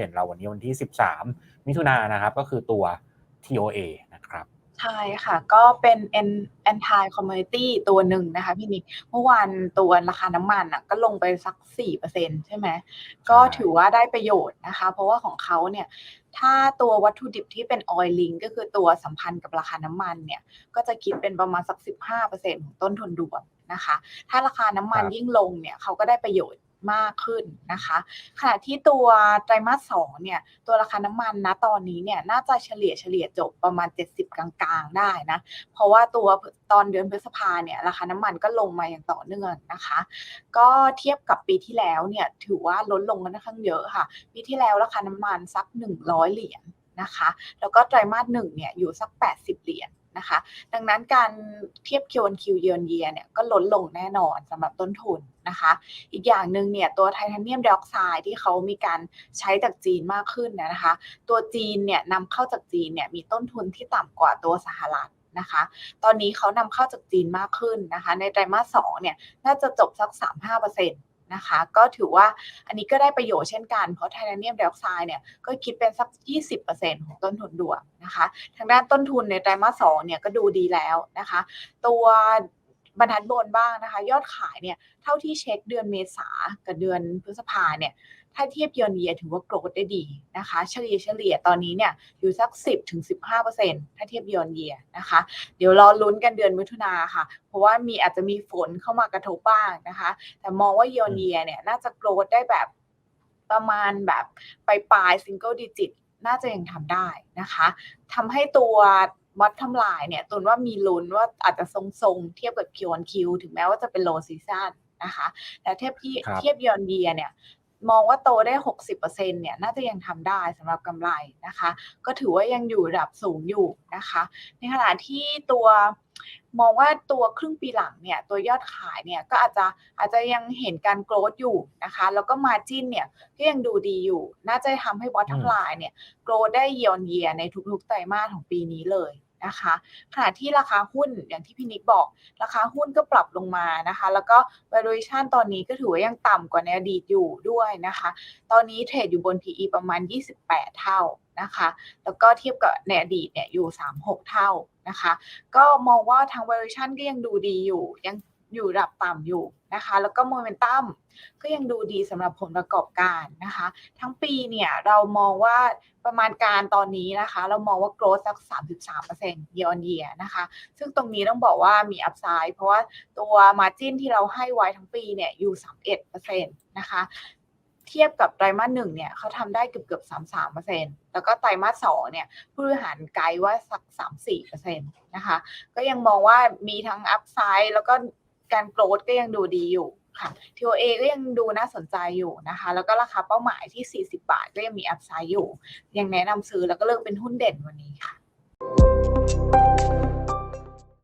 เด่นเราวันนี้วันที่ 13 มิถุนายนนะครับ ก็คือตัว TOA นะครับใช่ค่ะ ก็เป็น N- anti commodity ตัวหนึ่งนะคะพี่นิกเมื่อวานตัวราคาน้ำมันอะก็ลงไปสัก 4%ใช่ไหมก็ถือว่าได้ประโยชน์นะคะ เพราะว่าของเขาเนี่ยถ้าตัววัตถุดิบที่เป็น oil link ก็คือตัวสัมพันธ์กับราคาน้ำมันเนี่ยก็จะคิดเป็นประมาณสัก 15%ของต้นทุนรวมนะคะ ถ้าราคาน้ำมันครับยิ่งลงเนี่ยเขาก็ได้ประโยชน์ มากขึ้นนะคะขณะที่ตัวไตรมาสสองเนี่ยตัวราคาน้ำมันนะตอนนี้เนี่ยน่าจะเฉลี่ยเฉลี่ยจบประมาณ 70 กลางๆได้นะเพราะว่าตัวตอนเดือนพฤษภาเนี่ยราคาน้ำมันก็ลงมาอย่างต่อเนื่องนะคะ ก็เทียบกับปีที่แล้วเนี่ยถือว่าลดลงกันค่อนข้างเยอะค่ะ ปีที่แล้วราคาน้ำมันสัก 100 เหรียญนะคะ แล้วก็ไตรมาสหนึ่งเนี่ยอยู่สัก 80 เหรียญ นะคะ ดังนั้นการเทียบ Q on Q year on year เนี่ยก็ลดลงแน่นอนสำหรับต้นทุนนะคะ อีกอย่างหนึ่งเนี่ยตัวไทเทเนียมไดออกไซด์ที่เขามีการใช้จากจีนมากขึ้นนะคะ ตัวจีนเนี่ยนำเข้าจากจีนเนี่ยมีต้นทุนที่ต่ำกว่าตัวสหรัฐนะคะ ตอนนี้เขานำเข้าจากจีนมากขึ้นนะคะ ในไตรมาสสเนี่ยน่าจะจบสัก 3-5% นะคะ ก็ถือว่าอันนี้ก็ได้ประโยชน์เช่นกัน เพราะไทเทเนียมไดออกไซด์เนี่ยก็คิดเป็นสัก 20%ของต้นทุนด่วนนะคะ ทางด้านต้นทุนในไตรมาสสองเนี่ยก็ดูดีแล้วนะคะ ตัว บรรทัดบนบ้างนะคะ ยอดขายเนี่ยเท่าที่เช็คเดือนเมษากับเดือนพฤษภาเนี่ยถ้าเทียบเยอนเยียถือว่าโกรธได้ดีนะคะ เฉลี่ยเฉลี่ยตอนนี้เนี่ยอยู่สัก 10ถึง15 ถ้าเทียบเยอนเยียนะคะ เดี๋ยวรอลุ้นกันเดือนมิถุนาค่ะ เพราะว่ามีอาจจะมีฝนเข้ามากระทบบ้างนะคะ แต่มองว่าเยอนเยียเนี่ยน่าจะโกรธได้แบบประมาณแบบปลายปลายซิงเกิลดิจิตน่าจะยังทำได้นะคะทำให้ตัว วัดทำลายเนี่ยตุนว่ามีลุ้นว่าอาจจะทรงๆ เทียบกับ Q on Q ถึงแม้ว่าจะเป็น low season นะคะแต่เทียบที่ครับเทียบยอนเยียเนี่ยมองว่าโตได้ 60%เนี่ยน่าจะยังทำได้สำหรับกำไรนะคะ ก็ถือว่ายังอยู่ระดับสูงอยู่นะคะ ในขณะที่ตัว มองว่าตัวครึ่งปีหลังเนี่ยตัวยอดขายเนี่ยก็อาจจะอาจจะยังเห็นการโกรธอยู่นะคะ แล้วก็มาจิ้นเนี่ยก็ยังดูดีอยู่ น่าจะทำให้บอททำลายเนี่ยโกรธได้เยียนเยียในทุกๆไตรมาสของปีนี้เลย นะคะขณะที่ราคาหุ้นอย่างที่พี่นิกบอก ราคาหุ้นก็ปรับลงมานะคะ แล้วก็ valuation ตอนนี้ก็ถือว่ายังต่ำกว่าในอดีตอยู่ด้วยนะคะ ตอนนี้เทรดอยู่บน PE ประมาณ 28 เท่านะคะ แล้วก็เทียบกับในอดีตเนี่ยอยู่ 36 เท่านะคะ ก็มองว่าทาง valuation ก็ยังดูดีอยู่ยัง อยู่ระดับต่ำอยู่นะคะ แล้วก็ momentum ก็ยังดูดีสำหรับผลประกอบการนะคะ ทั้งปีเนี่ยเรามองว่าประมาณการตอนนี้นะคะ เรามองว่า growth สัก 33% year on year นะคะ ซึ่งตรงนี้ต้องบอกว่ามี upside เพราะว่าตัว margin ที่เราให้ไว้ทั้งปีเนี่ยอยู่ 31%นะคะเทียบกับไตรมาสหนึ่งเนี่ยเขาทำได้เกือบเกือบ33%แล้วก็ไตรมาสสองเนี่ยผู้บริหารไกด์ว่าสัก34%นตนะคะ ก็ยังมองว่ามีทั้ง upside แล้วก็ การโกรดก็ยังดูดีอยู่ค่ะ TOA ก็ยังดูน่าสนใจอยู่นะคะ แล้วก็ราคาเป้าหมายที่ 40 บาทก็ยังมีอัพไซด์อยู่ ยังแนะนำซื้อแล้วก็เลือกเป็นหุ้นเด่นวันนี้ค่ะ